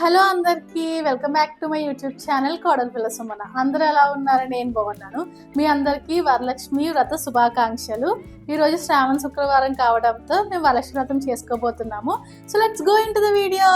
Hello అందరికీ welcome back to my YouTube channel కోడల పిల్ల సుమన. అందరూ ఎలా ఉన్నారు? నేను బాగున్నాను. మీ అందరికీ వరలక్ష్మి వ్రత శుభాకాంక్షలు. ఈరోజు శ్రావణ శుక్రవారం కావడంతో మేము Varalakshmi Vratam చేసుకోబోతున్నాము. So let's go into the video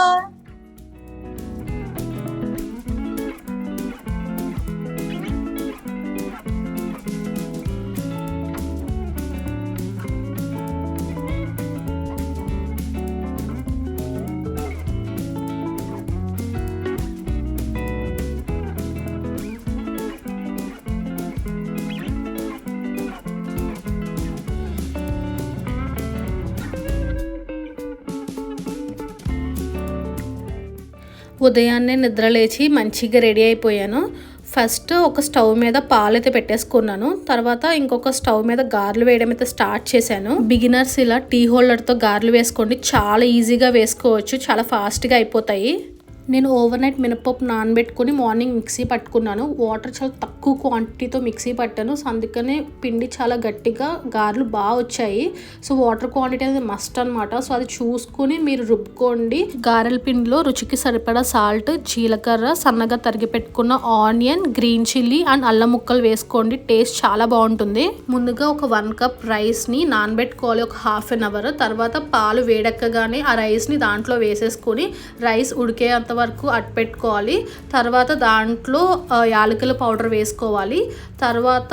ఉదయాన్నే నిద్రలేచి మంచిగా రెడీ అయిపోయాను. ఫస్ట్ ఒక స్టవ్ మీద పాలు అయితే పెట్టేసుకున్నాను. తర్వాత ఇంకొక స్టవ్ మీద గార్లు వేయడం అయితే స్టార్ట్ చేశాను. బిగినర్స్ ఇలా టీ హోల్డర్తో గార్లు వేసుకోండి. చాలా ఈజీగా వేసుకోవచ్చు. చాలా ఫాస్ట్గా అయిపోతాయి. నేను ఓవర్ నైట్ మినపప్పు నానబెట్టుకుని మార్నింగ్ మిక్సీ పట్టుకున్నాను. వాటర్ చాలా తక్కువ క్వాంటిటీతో మిక్సీ పట్టాను. సో అందుకనే పిండి చాలా గట్టిగా గారెలు బాగా వచ్చాయి. సో వాటర్ క్వాంటిటీ అనేది మస్ట్ అనమాట సో అది చూసుకుని మీరు రుబ్బుకోండి. గారెల పిండిలో రుచికి సరిపడా సాల్ట్ జీలకర్ర సన్నగా తరిగి పెట్టుకున్న ఆనియన్ గ్రీన్ చిల్లీ అండ్ అల్లం ముక్కలు వేసుకోండి. టేస్ట్ చాలా బాగుంటుంది. ముందుగా ఒక వన్ కప్ రైస్ని నానబెట్టుకోవాలి. ఒక హాఫ్ అన్ అవర్ తర్వాత పాలు వేడెక్కగానే ఆ రైస్ని దాంట్లో వేసేసుకొని రైస్ ఉడికేంత వరకు అట్పెట్టుకోవాలి తర్వాత దాంట్లో యాలకుల పౌడర్ వేసుకోవాలి. తర్వాత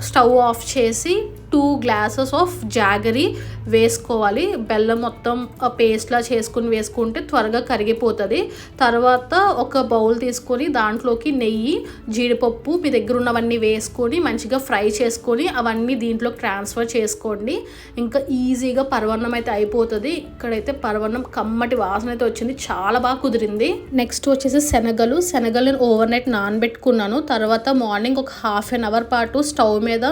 స్టవ్ ఆఫ్ చేసి టూ గ్లాసెస్ ఆఫ్ జాగరీ వేసుకోవాలి. బెల్లం మొత్తం పేస్ట్లా చేసుకుని వేసుకుంటే త్వరగా కరిగిపోతుంది. తర్వాత ఒక బౌల్ తీసుకొని దాంట్లోకి నెయ్యి జీడిపప్పు మీ దగ్గర ఉన్నవన్నీ వేసుకొని మంచిగా ఫ్రై చేసుకొని అవన్నీ దీంట్లో ట్రాన్స్ఫర్ చేసుకోండి. ఇంకా ఈజీగా పరవన్నం అయితే అయిపోతుంది. ఇక్కడైతే పర్వన్నం కమ్మటి వాసన అయితే వచ్చింది. చాలా బాగా కుదిరింది. నెక్స్ట్ వచ్చేసి శనగలు. శనగలు నేను ఓవర్ నైట్ నానబెట్టుకున్నాను. తర్వాత మార్నింగ్ ఒక హాఫ్ అన్ అవర్ పాటు స్టవ్ మీద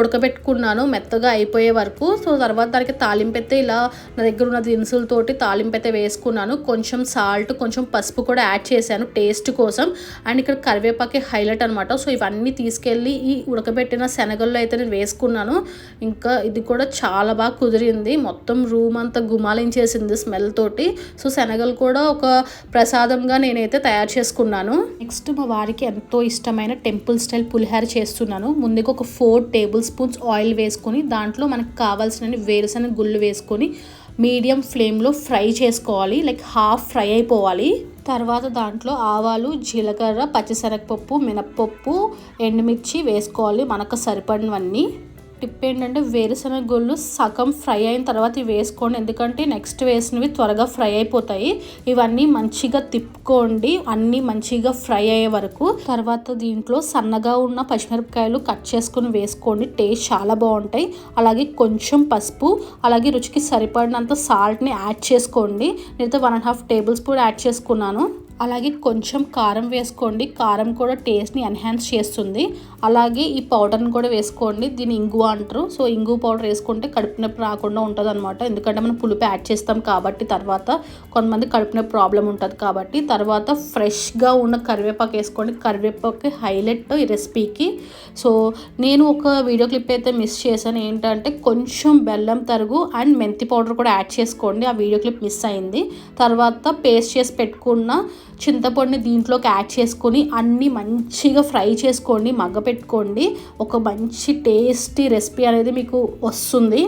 ఉడకబెట్టుకున్నాను. మెత్తగా అయిపోయే వరకు సో తర్వాత దానికి తాలింపెత్తే ఇలా నా దగ్గర ఉన్న దినుసులతోటి తాలింపెత్తే వేసుకున్నాను. కొంచెం సాల్ట్ కొంచెం పసుపు కూడా యాడ్ చేశాను టేస్ట్ కోసం. అండ్ ఇక్కడ కరివేపాకి హైలైట్ అనమాట సో ఇవన్నీ తీసుకెళ్ళి ఈ ఉడకబెట్టిన శనగల్లో అయితే నేను వేసుకున్నాను. ఇంకా ఇది కూడా చాలా బాగా కుదిరింది. మొత్తం రూమ్ అంతా గుమాలించేసింది స్మెల్ తోటి. సో శనగలు కూడా ఒక ప్రసాదంగా నేనైతే తయారు చేసుకున్నాను. నెక్స్ట్ మా వారికి ఎంతో ఇష్టమైన టెంపుల్ స్టైల్ పులిహార చేస్తున్నాను. ముందుగా ఒక ఫోర్ టేబుల్ స్పూన్స్ ఆయిల్ వేసి వేసుకొని దాంట్లో మనకు కావాల్సిన వేరుశనగ గుళ్ళు వేసుకొని మీడియం ఫ్లేమ్లో ఫ్రై చేసుకోవాలి. లైక్ హాఫ్ ఫ్రై అయిపోవాలి. తర్వాత దాంట్లో ఆవాలు జీలకర్ర పచ్చిశనగపప్పు మినప్పప్పు ఎండుమిర్చి వేసుకోవాలి. మనకు సరిపడినవన్నీ. టిప్ ఏంటంటే వేరుశనగ గుళ్ళు సగం ఫ్రై అయిన తర్వాత ఇవి వేసుకోండి. ఎందుకంటే నెక్స్ట్ వేసినవి త్వరగా ఫ్రై అయిపోతాయి. ఇవన్నీ మంచిగా తిప్పుకోండి. అన్నీ మంచిగా ఫ్రై అయ్యే వరకు. తర్వాత దీంట్లో సన్నగా ఉన్న పచ్చిమిరపకాయలు కట్ చేసుకుని వేసుకోండి. టేస్ట్ చాలా బాగుంటాయి. అలాగే కొంచెం పసుపు అలాగే రుచికి సరిపడినంత సాల్ట్ని యాడ్ చేసుకోండి. నేనైతే one and half tablespoon add చేసుకున్నాను. అలాగే కొంచెం కారం వేసుకోండి. కారం కూడా టేస్ట్ని ఎన్హాన్స్ చేస్తుంది. అలాగే ఈ పౌడర్ని కూడా వేసుకోండి. దీన్ని ఇంగువ అంటారు. సో ఇంగువ పౌడర్ వేసుకుంటే కడుపు నొప్పి రాకుండా ఉంటుంది అనమాట ఎందుకంటే మనం పులుపు యాడ్ చేస్తాం కాబట్టి తర్వాత కొంతమంది కడుపు నొప్పి ప్రాబ్లం ఉంటుంది కాబట్టి తర్వాత ఫ్రెష్గా ఉన్న కరివేపాకు వేసుకోండి. కరివేపాకు హైలైట్ ఈ రెసిపీకి సో నేను ఒక వీడియో క్లిప్ అయితే మిస్ చేశాను. ఏంటంటే కొంచెం బెల్లం తరుగు అండ్ మెంతి పౌడర్ కూడా యాడ్ చేసుకోండి. ఆ వీడియో క్లిప్ మిస్ అయింది. తర్వాత పేస్ట్ చేసి పెట్టుకున్న చింతపండుని దీంట్లోకి యాడ్ చేసుకొని అన్నీ మంచిగా ఫ్రై చేసుకోండి మగ్గపెట్టుకోండి. ఒక మంచి టేస్టీ రెసిపీ అనేది మీకు వస్తుంది.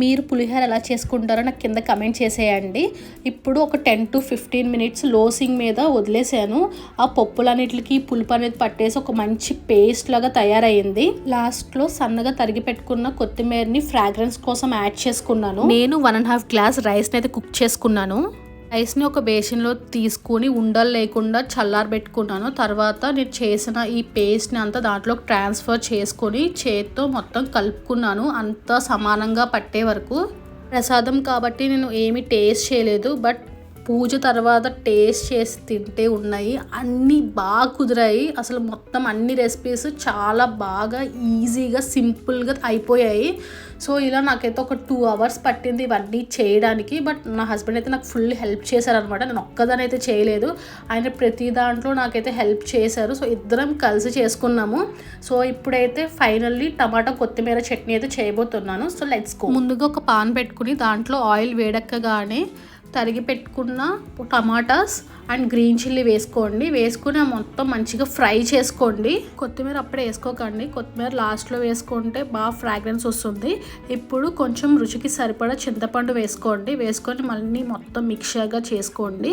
మీరు పులిహోర ఎలా చేసుకుంటారో నాకు కింద కమెంట్ చేసేయండి. ఇప్పుడు ఒక టెన్ టు ఫిఫ్టీన్ మినిట్స్ లోసింగ్ మీద వదిలేసాను. ఆ పప్పులన్నిటికి పులుపు అనేది పట్టేసి ఒక మంచి పేస్ట్ లాగా తయారైంది. లాస్ట్లో సన్నగా తరిగి పెట్టుకున్న కొత్తిమీరని ఫ్రాగ్రెన్స్ కోసం యాడ్ చేసుకున్నాను. నేను వన్ అండ్ హాఫ్ గ్లాస్ రైస్ని అయితే కుక్ చేసుకున్నాను. రైస్ని ఒక బేసిన్లో తీసుకుని ఉండలు లేకుండా చల్లారబెట్టుకున్నాను తర్వాత నేను చేసిన ఈ పేస్ట్ని అంతా దాంట్లో ట్రాన్స్ఫర్ చేసుకొని చేత్తో మొత్తం కలుపుకున్నాను. అంతా సమానంగా పట్టే వరకు ప్రసాదం కాబట్టి నేను ఏమి టేస్ట్ చేయలేదు. బట్ పూజ తర్వాత టేస్ట్ చేసి తింటే ఉన్నాయి. అన్నీ బాగా కుదిరాయి. అసలు మొత్తం అన్ని రెసిపీస్ చాలా బాగా ఈజీగా సింపుల్గా అయిపోయాయి. సో ఇలా నాకైతే ఒక టూ అవర్స్ పట్టింది ఇవన్నీ చేయడానికి. బట్ నా హస్బెండ్ అయితే నాకు ఫుల్ హెల్ప్ చేశారనమాట నేను ఒక్కదాని అయితే చేయలేదు. ఆయన ప్రతి దాంట్లో నాకైతే హెల్ప్ చేశారు. సో ఇద్దరం కలిసి చేసుకున్నాము. సో ఇప్పుడైతే ఫైనల్లీ టమాటా కొత్తిమీర చట్నీ అయితే చేయబోతున్నాను. సో లెట్స్ గో ముందుగా ఒక పాన్ పెట్టుకుని దాంట్లో ఆయిల్ వేడెక్కగానే తరిగి పెట్టుకున్న టమాటాస్ అండ్ గ్రీన్ చిల్లీ వేసుకోండి. వేసుకుని మొత్తం మంచిగా ఫ్రై చేసుకోండి. కొత్తిమీర అప్పుడే వేసుకోకండి. కొత్తిమీర లాస్ట్లో వేసుకుంటే బాగా ఫ్రాగ్రెన్స్ వస్తుంది. ఇప్పుడు కొంచెం రుచికి సరిపడా చింతపండు వేసుకోండి. వేసుకొని మళ్ళీ మొత్తం మిక్చర్గా చేసుకోండి.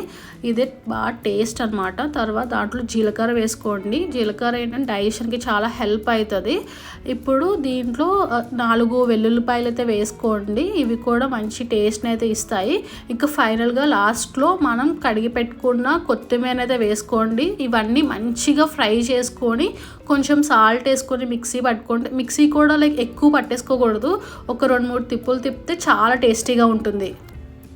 ఇదే బాగా టేస్ట్ అనమాట తర్వాత దాంట్లో జీలకర్ర వేసుకోండి. జీలకర్ర ఏంటంటే డైజెషన్కి చాలా హెల్ప్ అవుతుంది. ఇప్పుడు దీంట్లో నాలుగు వెల్లుల్లిపాయలు అయితే వేసుకోండి. ఇవి కూడా మంచి టేస్ట్ని అయితే ఇస్తాయి. ఇంకా ఫైనల్గా లాస్ట్లో మనం కడిగి పెట్టుకున్న కొత్తిమీర అయితే వేసుకోండి. ఇవన్నీ మంచిగా ఫ్రై చేసుకొని కొంచెం సాల్ట్ వేసుకొని మిక్సీ పట్టుకుంటే మిక్సీ కూడా లైక్ ఎక్కువ పట్టేసుకోకూడదు. ఒక రెండు మూడు తిప్పులు తిప్పితే చాలా టేస్టీగా ఉంటుంది.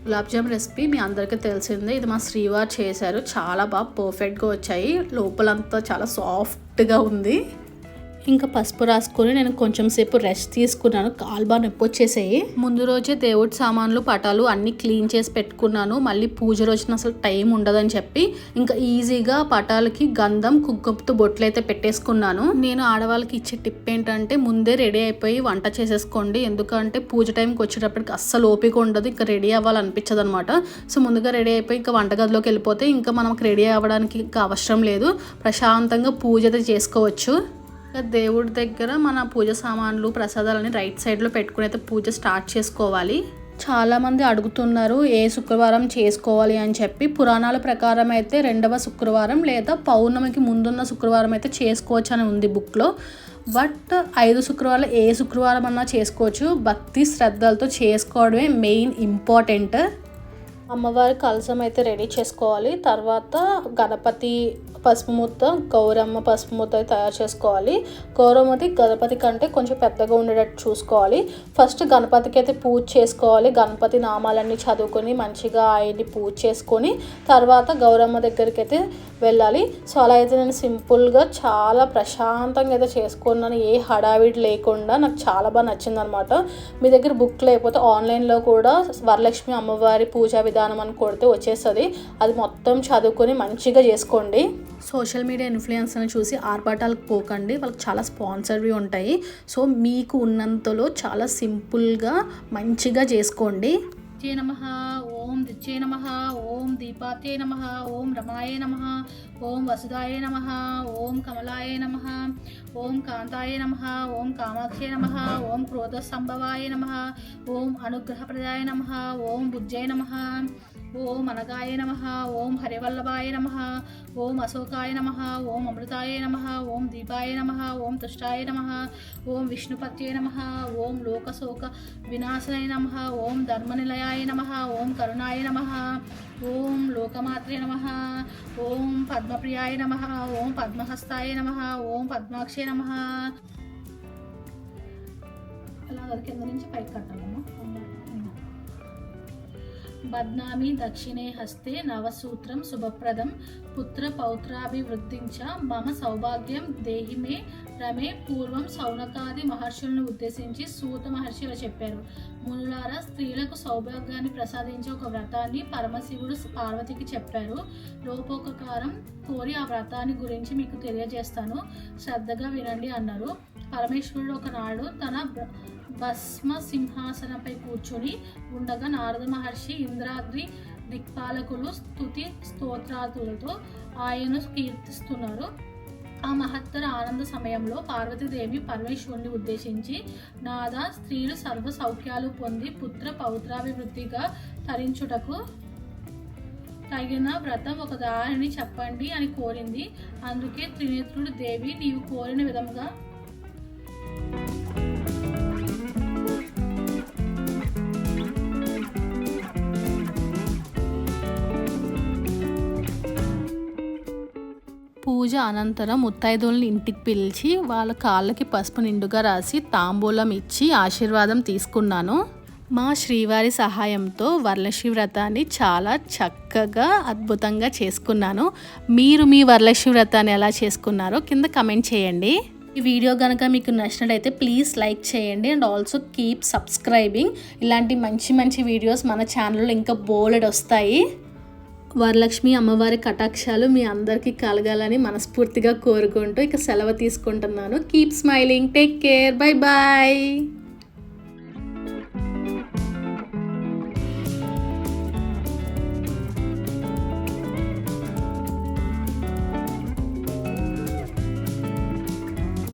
గులాబ్ జామ్ రెసిపీ మీ అందరికీ తెలిసిందే. ఇది మా శ్రీవారు చేశారు. చాలా బాగా పర్ఫెక్ట్గా వచ్చాయి. లోపలంతా చాలా సాఫ్ట్గా ఉంది. ఇంకా పసుపు రాసుకొని నేను కొంచెం సేపు రెస్ట్ తీసుకున్నాను. కాలు బాగా నొప్పి వచ్చేసాయి. ముందు రోజే దేవుడి సామాన్లు పటాలు అన్నీ క్లీన్ చేసి పెట్టుకున్నాను. మళ్ళీ పూజ రోజున అసలు టైం ఉండదని చెప్పి ఇంకా ఈజీగా పటాలకి గంధం కుంకుమతో బొట్లు అయితే పెట్టేసుకున్నాను. నేను ఆడవాళ్ళకి ఇచ్చే టిప్ ఏంటంటే ముందే రెడీ అయిపోయి వంట చేసేసుకోండి. ఎందుకంటే పూజ టైంకి వచ్చేటప్పటికి అస్సలు ఓపిక ఉండదు. ఇంకా రెడీ అవ్వాలనిపించదు అనమాట సో ముందుగా రెడీ అయిపోయి ఇంకా వంటగదిలోకి వెళ్ళిపోతే ఇంకా మనకు రెడీ అవ్వడానికి ఇంకా అవసరం లేదు. ప్రశాంతంగా పూజ అయితే చేసుకోవచ్చు. దేవుడి దగ్గర మన పూజ సామాన్లు ప్రసాదాలని రైట్ సైడ్లో పెట్టుకుని అయితే పూజ స్టార్ట్ చేసుకోవాలి. చాలామంది అడుగుతున్నారు ఏ శుక్రవారం చేసుకోవాలి అని చెప్పి. పురాణాల ప్రకారం అయితే రెండవ శుక్రవారం లేదా పౌర్ణమికి ముందున్న శుక్రవారం అయితే చేసుకోవచ్చు అని ఉంది బుక్లో. బట్ ఐదు శుక్రవారాలు ఏ శుక్రవారం అన్నా చేసుకోవచ్చు. భక్తి శ్రద్ధలతో చేసుకోవడమే మెయిన్ ఇంపార్టెంట్ అమ్మవారి కలసం అయితే రెడీ చేసుకోవాలి. తర్వాత గణపతి పసుపు ముద్ద గౌరమ్మ పసుపు ముద్ద అయితే తయారు చేసుకోవాలి. గౌరమ్మది గణపతి కంటే కొంచెం పెద్దగా ఉండేటట్టు చూసుకోవాలి. ఫస్ట్ గణపతికి అయితే పూజ చేసుకోవాలి. గణపతి నామాలన్నీ చదువుకొని మంచిగా ఆయన్ని పూజ చేసుకొని తర్వాత గౌరమ్మ దగ్గరికి అయితే వెళ్ళాలి. సో అలా అయితే నేను సింపుల్గా చాలా ప్రశాంతంగా అయితే చేసుకున్నాను. ఏ హడావిడి లేకుండా నాకు చాలా బాగా నచ్చింది అనమాట మీ దగ్గర బుక్ లేకపోతే ఆన్లైన్లో కూడా వరలక్ష్మి అమ్మవారి పూజా విధానం అని కొడితే వచ్చేస్తుంది. అది మొత్తం చదువుకొని మంచిగా చేసుకోండి. సోషల్ మీడియా ఇన్ఫ్లుయెన్సర్ని చూసి ఆర్భాటాలకు పోకండి. వాళ్ళకి చాలా స్పాన్సర్వి ఉంటాయి. సో మీకు ఉన్నంతలో చాలా సింపుల్గా మంచిగా చేసుకోండి. దిత్యే నమ ఓం దిత్యే నమ ఓం దీపాత్యే నమ ఓం రమాయ నమ ఓం వసుదాయ నమ ఓం కమలాయ నమ ఓం కాంతాయ నమ ఓం కామాక్షే నమ ఓం క్రోధ సంభవాయ నమ ఓం అనుగ్రహప్రదాయ నమ ఓం బుజ్జయ నమ ఓం అనగాయ నమ ఓం హరివల్లభాయ నమ ఓం అశోకాయ నమ ఓం అమృతాయ నమ ఓం దీపాయ నమ ఓం తుష్టాయ నమ ఓం విష్ణుపత్యే నమ ఓం లోకశోక వినాశనాయ నమ ఓం ధర్మనిలయాయ నమ ఓం కరుణాయ నమ ఓం లోకమాత్రే నమ ఓం పద్మప్రియాయ నమ ఓం పద్మహస్తాయ నమ ఓం పద్మాక్షే నమ అలా కింద నుంచి పైకి కట్టాలమ్మా బద్నామి దక్షిణే హస్తే నవసూత్రం శుభప్రదం. పుత్ర పౌత్రాభివృద్ధించ మమ సౌభాగ్యం దేహి మే రమే. పూర్వం సౌనకాది మహర్షులను ఉద్దేశించి సూత మహర్షి ఇలా చెప్పారు. మునులారా స్త్రీలకు సౌభాగ్యాన్ని ప్రసాదించే ఒక వ్రతాన్ని పరమశివుడు పార్వతికి చెప్పారు. లోపోపకారం కోరి ఆ వ్రతాన్ని గురించి మీకు తెలియజేస్తాను. శ్రద్ధగా వినండి అన్నారు. పరమేశ్వరుడు ఒకనాడు తన భస్మ సింహాసనంపై కూర్చొని ఉండగా నారద మహర్షి ఇంద్రాద్రి దిక్పాలకులు స్తుతి స్తోత్రాదులతో ఆయనను కీర్తిస్తున్నారు. ఆ మహత్తర ఆనంద సమయంలో పార్వతీదేవి పరమేశ్వరుని ఉద్దేశించి నాదా స్త్రీలు సర్వ సౌఖ్యాలు పొంది పుత్ర పౌత్రాభివృద్ధిగా తరించుటకు తగిన వ్రతం ఒక దారిని చెప్పండి అని కోరింది. అందుకే త్రినేత్రుడు దేవి నీవు కోరిన విధంగా పూజ అనంతరం ముత్తైదువుల్ని ఇంటికి పిలిచి వాళ్ళ కాళ్ళకి పసుపు నిండుగా రాసి తాంబూలం ఇచ్చి ఆశీర్వాదం తీసుకున్నాను. మా శ్రీవారి సహాయంతో వరలక్ష్మి వ్రతాన్ని చాలా చక్కగా అద్భుతంగా చేసుకున్నాను. మీరు మీ వరలక్ష్మి వ్రతాన్ని ఎలా చేసుకున్నారో కింద కమెంట్ చేయండి. ఈ వీడియో కనుక మీకు నచ్చినట్లయితే ప్లీజ్ లైక్ చేయండి అండ్ ఆల్సో కీప్ సబ్స్క్రైబింగ్ ఇలాంటి మంచి మంచి వీడియోస్ మన ఛానల్లో ఇంకా బోలెడ్ వస్తాయి వరలక్ష్మి అమ్మవారి కటాక్షాలు మీ అందరికీ కలగాలని మనస్ఫూర్తిగా కోరుకుంటూ ఇక సెలవు తీసుకుంటున్నాను. Keep smiling take care bye bye